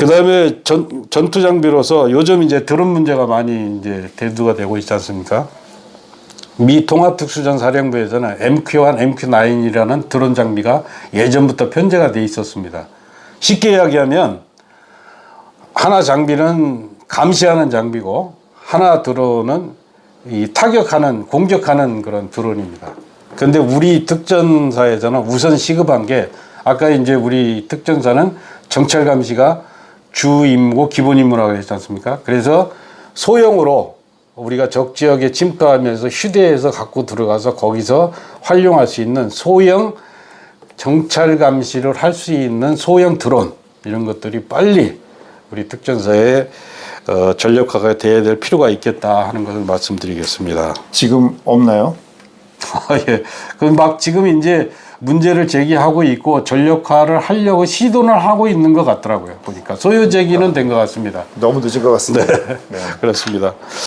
그 다음에 전, 전투 장비로서 요즘 이제 드론 문제가 많이 이제 대두가 되고 있지 않습니까? 미 통합특수전 사령부에서는 MQ1, MQ9이라는 드론 장비가 예전부터 편제가 돼 있었습니다. 쉽게 이야기하면 하나 장비는 감시하는 장비고 하나 드론은 이 타격하는 공격하는 그런 드론입니다. 근데 우리 특전사에서는 우선 시급한 게 아까 이제 우리 특전사는 정찰 감시가 주 임무고 기본 임무라고 했지 않습니까? 그래서 소형으로 우리가 적 지역에 침투하면서 휴대해서 갖고 들어가서 거기서 활용할 수 있는 소형 정찰 감시를 할 수 있는 소형 드론 이런 것들이 빨리 우리 특전사에 어, 전력화가 돼야 될 필요가 있겠다 하는 것을 말씀드리겠습니다. 지금 없나요? 아, 예. 그막 지금 이제 문제를 제기하고 있고 전력화를 하려고 시도는 하고 있는 것 같더라고요. 보니까 소요 제기는 된 것 같습니다. 너무 늦은 것 같습니다. 네. 그렇습니다.